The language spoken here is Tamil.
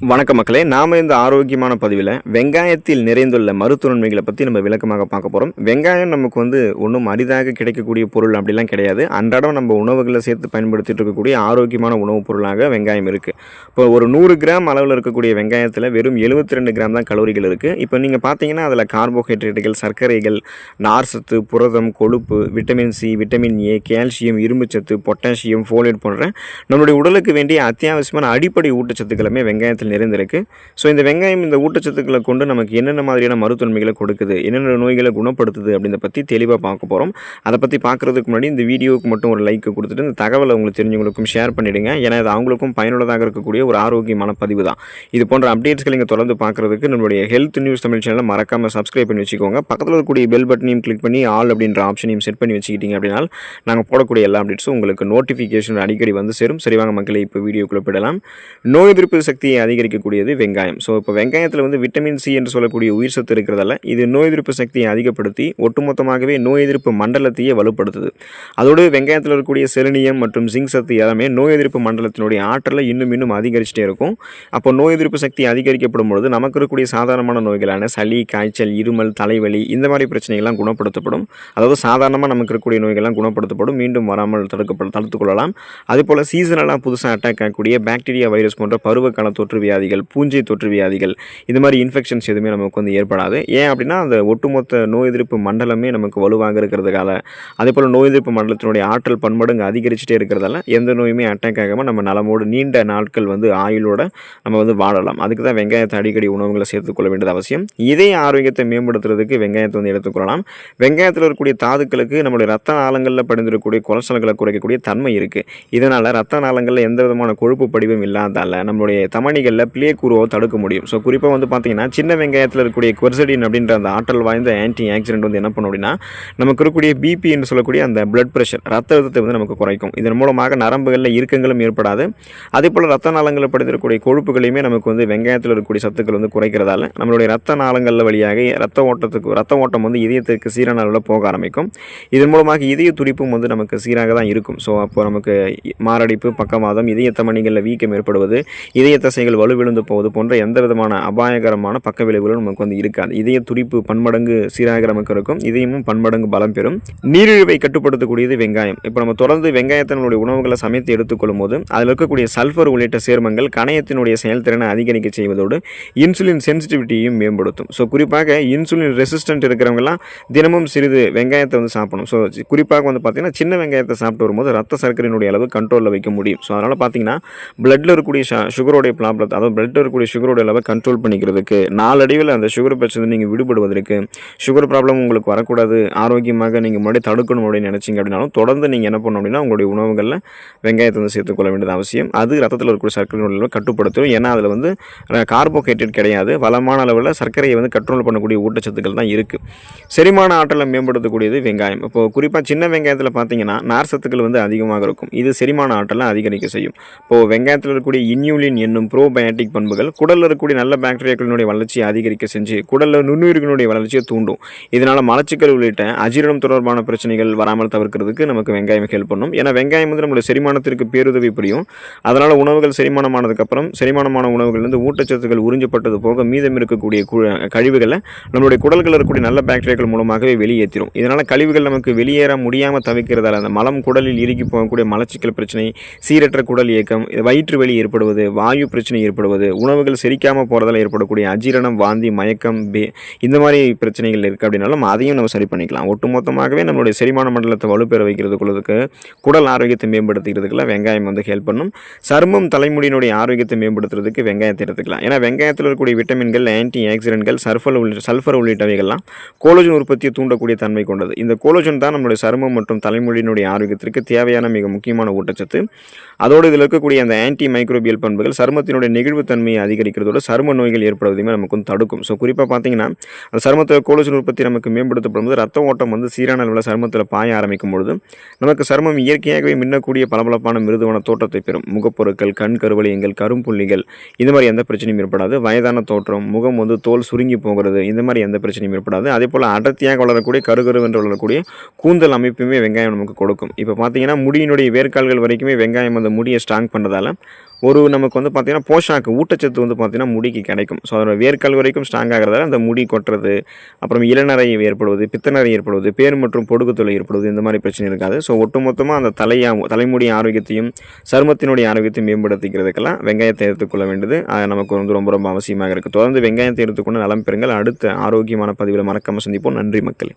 வணக்க மக்களே நாம இந்த ஆரோக்கியமான பதிவில் வெங்காயத்தில் நிறைந்துள்ள மருத்துவ நன்மைகளை பற்றி நம்ம விளக்கமாக பார்க்க போகிறோம் வெங்காயம் நமக்கு வந்து ஒன்றும் அரிதாக கிடைக்கக்கூடிய பொருள் அப்படிலாம் கிடையாது. அன்றாடம் நம்ம உணவுகளை சேர்த்து பயன்படுத்திட்டு இருக்கக்கூடிய ஆரோக்கியமான உணவுப் பொருளாக வெங்காயம் இருக்குது இப்போ ஒரு நூறு கிராம் அளவில் இருக்கக்கூடிய வெங்காயத்தில் வெறும் 72 ரெண்டு கிராம் தான் கலோரிகள் இருக்குது இப்போ நீங்கள் பார்த்தீங்கன்னா அதில் கார்போஹைட்ரேட்டுகள் சர்க்கரைகள் நார் சத்து புரதம் கொழுப்பு vitamin C vitamin A calcium இரும்புச்சத்து பொட்டாசியம் ஃபோலேட் போன்ற நம்மளுடைய உடலுக்கு வேண்டிய அத்தியாவசியமான அடிப்படை ஊட்டச்சத்துக்களுமே வெங்காயத்தில் நிறைந்திருக்கு. ஸோ இந்த வெங்காயம் இந்த ஊட்டச்சத்துக்களை கொண்டு நமக்கு என்னென்ன மாதிரியான மருத்துவன்மைகளை கொடுக்குது? என்னென்ன நோய்களை குணப்படுத்துது? அப்படின்றத பற்றி தெளிவாக பார்க்க போகிறோம் அதை பற்றி பார்க்குறதுக்கு முன்னாடி இந்த வீடியோவுக்கு மட்டும் ஒரு லைக் கொடுத்துட்டு இந்த தகவலை உங்களுக்கு தெரிஞ்சவங்களுக்கும் ஷேர் பண்ணிவிடுங்க ஏன்னா இது அவங்களுக்கும் பயனுள்ளதாக இருக்கக்கூடிய ஒரு ஆரோக்கியமான பதிவு தான். இது போன்ற அப்டேட்ஸ்களை நீங்கள் தொடர்ந்து பார்க்குறதுக்கு நம்மளுடைய ஹெல்த் நியூஸ் தமிழ் சேனலை மறக்காமல் சப்ஸ்கிரைப் பண்ணி வச்சுக்கோங்க. பக்கத்தில் இருக்கக்கூடிய பெல் பட்டனையும் கிளிக் பண்ணி ஆல் அப்படின்ற ஆப்ஷனையும் செட் பண்ணி வச்சுக்கிட்டீங்க அப்படின்னா நாங்கள் போடக்கூடிய எல்லா அப்டேட்ஸும் உங்களுக்கு நோட்டிஃபிகேஷன் அடிக்கடி வந்து சேரும். சரிவாங்க மக்களை இப்போ வீடியோக்குள்ளே போயிடலாம். நோய் எதிர்ப்பு சக்தியை அதிகரிக்கக்கூடியது வெங்காயம். ஸோ இப்போ வெங்காயத்தில் வந்து விட்டமின் சி என்று சொல்லக்கூடிய உயிர் சத்து இருக்கிறதால இது நோய் எதிர்ப்பு சக்தியை அதிகப்படுத்தி ஒட்டுமொத்தமாகவே நோய் எதிர்ப்பு மண்டலத்தையே வலுப்படுத்துது. அதோடு வெங்காயத்தில் இருக்கக்கூடிய செலினியம் மற்றும் ஜிங்க் சத்து எல்லாமே நோய் எதிர்ப்பு மண்டலத்தினுடைய ஆற்றலை இன்னும் இன்னும் அதிகரிச்சிட்டே இருக்கும். அப்போ நோய் எதிர்ப்பு சக்தி அதிகரிக்கப்படும் பொழுது நமக்கு இருக்கக்கூடிய சாதாரணமான நோய்களான சளி காய்ச்சல் இருமல் தலைவலி இந்த மாதிரி பிரச்சனைகள்லாம் குணப்படுத்தப்படும். அதாவது சாதாரணமாக நமக்கு இருக்கக்கூடிய நோய்கள்லாம் குணப்படுத்தப்படும். மீண்டும் வராமல் தடுக்கப்படும் தடுத்துக்கொள்ளலாம் அதுபோல் சீசனலாக புதுசாக அட்டாக் ஆகக்கூடிய பாக்டீரியா வைரஸ் போன்ற பருவ கால தொற்று வியாதிகள் பூஞ்சை தொற்று வியாதிகள் இது மாதிரி இன்ஃபெக்ஷன்ஸ் எதுவுமே நமக்கு வந்து ஏற்படாது. ஏன் அப்படின்னா அந்த ஒட்டுமொத்த நோய் எதிர்ப்பு மண்டலமே நமக்கு வலுவாக இருக்கிறதுக்கால அதே போல் நோய் எதிர்ப்பு மண்டலத்தினுடைய ஆற்றல் பன்மடங்கு அதிகரிச்சுட்டே இருக்கிறதால எந்த நோயுமே அட்டாக் ஆகாமல் நம்ம நலமோடு நீண்ட நாட்கள் வந்து ஆயுளோட நம்ம வந்து வாழலாம். அதுக்கு தான் வெங்காயத்தை அடிக்கடி உணவுகளை சேர்த்துக்கொள்ள வேண்டியது அவசியம். இதய ஆரோக்கியத்தை மேம்படுத்துறதுக்கு வெங்காயத்தை வந்து எடுத்துக்கொள்ளலாம் வெங்காயத்தில் இருக்கக்கூடிய தாதுக்களுக்கு நம்மளுடைய ரத்த நாளங்களில் படிந்திருக்கக்கூடிய கொலஸ்ட்ரால்களை குறைக்கக்கூடிய தன்மை இருக்குது இதனால் ரத்த நாளங்களில் எந்த விதமான கொழுப்பு படிவும் இல்லாதால நம்மளுடைய தமணிகளில் பிளே குருவை தடுக்க முடியும். ஸோ குறிப்பாக வந்து பார்த்தீங்கன்னா சின்ன வெங்காயத்தில் இருக்கக்கூடிய குவர்சடின் அப்படின்ற அந்த ஆற்றல் வாய்ந்த ஆன்டி ஆக்சிடென்ட் வந்து என்ன பண்ணும் அப்படின்னா நமக்கு இருக்கக்கூடிய பிபி என்று சொல்லக்கூடிய அந்த பிளட் ப்ரெஷர் ரத்த அழுத்தத்தை வந்து நமக்கு குறைக்கும். இதன் மூலமாக நரம்புகளில் இறுக்கங்களும் ஏற்படாது. அதே போல் ரத்த நாளங்களில் படித்திருக்கக்கூடிய கொழுப்புகளையுமே நமக்கு வந்து வெங்காயத்தில் இருக்கக்கூடிய சத்துக்கள் வந்து குறைக்கிறதால நம்மளுடைய ரத்த நாளங்களில் வழியாக ரத்த ஓட்டத்துக்கு ரத்த ஓட்டம் வந்து இதயத்திற்கு சீரான அளவில் போக ஆரம்பிக்கும். இதன் மூலமாக இதய துடிப்பும் வந்து நமக்கு சீராக தான் இருக்கும். ஸோ அப்போ நமக்கு மாரடைப்பு பக்கவாதம் இதய தமணிகளில் வீக்கம் ஏற்படுவது இதய தசைகள் வலுவிழுந்து போவது போன்ற எந்த விதமான அபாயகரமான பக்க விளைவுகளும் நமக்கு வந்து இருக்காது. இதய துடிப்பு பன்மடங்கு சீராக நமக்கு இருக்கும். இதயமும் பன்மடங்கு பலம் பெறும். நீரிழிவை கட்டுப்படுத்தக்கூடியது வெங்காயம். இப்போ நம்ம தொடர்ந்து வெங்காயத்தினுடைய உணவுகளை சமைத்து எடுத்துக்கொள்ளும் போது அதில் இருக்கக்கூடிய சல்ஃபர் உள்ளிட்ட சேர்மங்கள் கணையத்தினுடைய செயல்திறனை அதிகரிக்க செய்வதோடு இன்சுலின் சென்சிட்டிவிட்டியும் மேம்படுத்தும். ஸோ குறிப்பாக இன்சுலின் ரெசிஸ்டன்ட் இருக்கிறவங்கலாம் தினமும் சிறிது வெங்காயத்தை வந்து சாப்பிடணும். ஸோ குறிப்பாக வந்து பார்த்தீங்கன்னா சின்ன வெங்காயத்தை சாப்பிட்டு வரும்போது ரத்த சர்க்கரையினுடைய அளவு கண்ட்ரோலில் வைக்க முடியும். ஸோ அதனால் பார்த்தீங்கன்னா பிளட்டில் இருக்கக்கூடிய சுகருடைய ப்ராப்ளத்தை அதாவது பிளட்டில் இருக்கக்கூடிய சுகரோட அளவை கண்ட்ரோல் பண்ணிக்கிறதுக்கு நாளடைவில் அந்த சுகர் பிரச்சனை நீங்கள் விடுபடுவதற்கு சுகர் ப்ராப்ளம் உங்களுக்கு வரக்கூடாது. ஆரோக்கியமாக நீங்கள் முன்னாடி தடுக்கணும் அப்படின்னு நினச்சிங்க அப்படின்னாலும் தொடர்ந்து நீங்கள் என்ன பண்ணணும் அப்படின்னா உங்களுடைய உணவுகளில் வெங்காயத்தை வந்து சேர்த்துக்கொள்ள வேண்டியது அவசியம். அது ரத்தத்தில் இருக்கக்கூடிய சர்க்கரையினுடைய அளவை கட்டுப்படுத்தும் ஏன்னா அதில் வந்து கார்போஹைட்ரேட் கிடையாது. வளமான அளவில் சர்க்கரையை வந்து கண்ட்ரோல் பண்ணக்கூடிய ஊட்டச்சத்துக்கள் தான் இருக்குது செரிமான ஆற்றலை மேம்படுத்தக்கூடியது வெங்காயம். இப்போ குறிப்பாக சின்ன வெங்காயத்தில் பார்த்தீங்கன்னா நார் சத்துக்கள் வந்து அதிகமாக இருக்கும். இது செரிமான ஆற்றலை அதிகரிக்க செய்யும். இப்போது வெங்காயத்தில் இருக்கக்கூடிய இன்யூலின் என்னும் ப்ரோ ப்ரோபயாட்டிக் பண்புகள் குடலில் இருக்கக்கூடிய நல்ல பாக்டீரியாக்களினுடைய வளர்ச்சியை அதிகரிக்க செஞ்சு குடலில் நுண்ணுயிர்களுடைய வளர்ச்சியை தூண்டும். இதனால் மலச்சிக்கல் உள்ளிட்ட அஜீரணம் தொடர்பான பிரச்சனைகள் வராமல் தவிர்க்கிறதுக்கு நமக்கு வெங்காயம் ஹெல்ப் பண்ணும். ஏன்னா வெங்காயம் வந்து நம்மளுடைய செரிமானத்திற்கு பேருதவி புரியும். அதனால் உணவுகள் செரிமானமானதுக்கப்புறம் செரிமானமான உணவுகள்லேருந்து ஊட்டச்சத்துக்கள் உறிஞ்சப்பட்டது போக மீதம் இருக்கக்கூடிய கழிவுகளை நம்மளுடைய குடல்களில் இருக்கக்கூடிய நல்ல பாக்டீரியாக்கள் மூலமாகவே வெளியேற்றிடும் இதனால் கழிவுகள் நமக்கு வெளியேற முடியாமல் தவிர்க்கிறதால அந்த மலம் குடலில் இறுக்கி போகக்கூடிய மலச்சிக்கல் பிரச்சனை சீரற்ற குடல் இயக்கம் வயிற்று வெளி ஏற்படுவது வாயு பிரச்சனை ஏற்படுவது. உணவுகள் செரிக்காமல் போகிறதால ஏற்படக்கூடிய அஜீரணம் வாந்தி மயக்கம் பே இந்த மாதிரி பிரச்சனைகள் இருக்குது அப்படின்னாலும் அதையும் நம்ம சரி பண்ணிக்கலாம். ஒட்டுமொத்தமாகவே நம்மளுடைய செரிமான மண்டலத்தை வலுப்பெற வைக்கிறதுக்குள்ளதுக்கு குடல் ஆரோக்கியத்தை மேம்படுத்திக்கிறதுக்குலாம் வெங்காயம் வந்து ஹெல்ப் பண்ணும். சருமம் தலைமுடியினுடைய ஆரோக்கியத்தை மேம்படுத்துறதுக்கு வெங்காயத்தை எடுத்துக்கலாம். ஏன்னா வெங்காயத்தில் இருக்கக்கூடிய விட்டமின்கள் ஆன்டி ஆக்சிடென்ட்கள் சல்ஃபர் உள்ளிட்ட சல்ஃபர் உள்ளிட்டவைகள்லாம் கோலோஜன் உற்பத்தியை தூண்டக்கூடிய தன்மை கொண்டது. இந்த கோலோஜன் தான் நம்மளுடைய சருமம் மற்றும் தலைமுடியினுடைய ஆரோக்கியத்திற்கு தேவையான மிக முக்கியமான ஊட்டச்சத்து. அதோடு இதில் இருக்கக்கூடிய அந்த ஆன்டி மைக்ரோபியல் பண்புகள் சருமத்தினுடைய நெகிழ்வுத்தன்மையை அதிகரிக்கிறதோட சரும நோய்கள் ஏற்படுவதையுமே நமக்கு வந்து தடுக்கும். ஸோ குறிப்பாக பார்த்தீங்கன்னா அந்த சருமத்தில் கோலோஜன் உற்பத்தி நமக்கு மேம்படுத்தப்படும் போது ரத்த ஓட்டம் வந்து சீரான அளவில் சருமத்தில் பாய ஆரம்பிக்கும் பொழுது நமக்கு சருமம் இயற்கையாகவே மின்னக்கூடிய பளபளப்பான மிருதுவான தோற்றத்தை பெறும். முகப்பொருட்கள் கண் கருவலியங்கள் கரும்புள்ளிகள் இந்த மாதிரி எந்த பிரச்சனையும் ஏற்படாது. வயதான தோற்றம் முகம் வந்து தோல் சுருங்கி போகிறது இந்த மாதிரி எந்த பிரச்சனையும் ஏற்படாது. அதே போல் அடர்த்தியாக வளரக்கூடிய கருகருவென்று வளரக்கூடிய கூந்தல் அமைப்புமே வெங்காயம் நமக்கு கொடுக்கும். இப்போ பார்த்தீங்கன்னா முடியினுடைய வேர்க்கால்கள் வரைக்குமே வெங்காயம் அந்த முடியை ஸ்ட்ராங் பண்ணுறதால ஒரு நமக்கு வந்து பார்த்திங்கன்னா போஷாக்கு ஊட்டச்சத்து வந்து பார்த்திங்கன்னா முடிக்கு கிடைக்கும். ஸோ அதோட வேர்க்கல் வரைக்கும் ஸ்ட்ராங் ஆகிறதால அந்த முடி கொட்டுறது அப்புறம் இளநரை ஏற்படுவது பித்தநரை ஏற்படுவது பேர் மற்றும் பொடுகுத்தொலை ஏற்படுவது இந்த மாதிரி பிரச்சனை இருக்காது. ஸோ ஒட்டுமொத்தமாக அந்த தலையா தலைமுடி ஆரோக்கியத்தையும் சருமத்தினுடைய ஆரோக்கியத்தையும் மேம்படுத்திக்கிறதுக்கெல்லாம் வெங்காயத்தை எடுத்துக்கொள்ள வேண்டியது. அது நமக்கு வந்து ரொம்ப ரொம்ப அவசியமாக இருக்குது தொடர்ந்து வெங்காயத்தை எடுத்துக்கொண்டு நலம் பெறுங்கள். அடுத்த ஆரோக்கியமான பதிவில் மறக்காமல் சந்திப்போம். நன்றி மக்களே.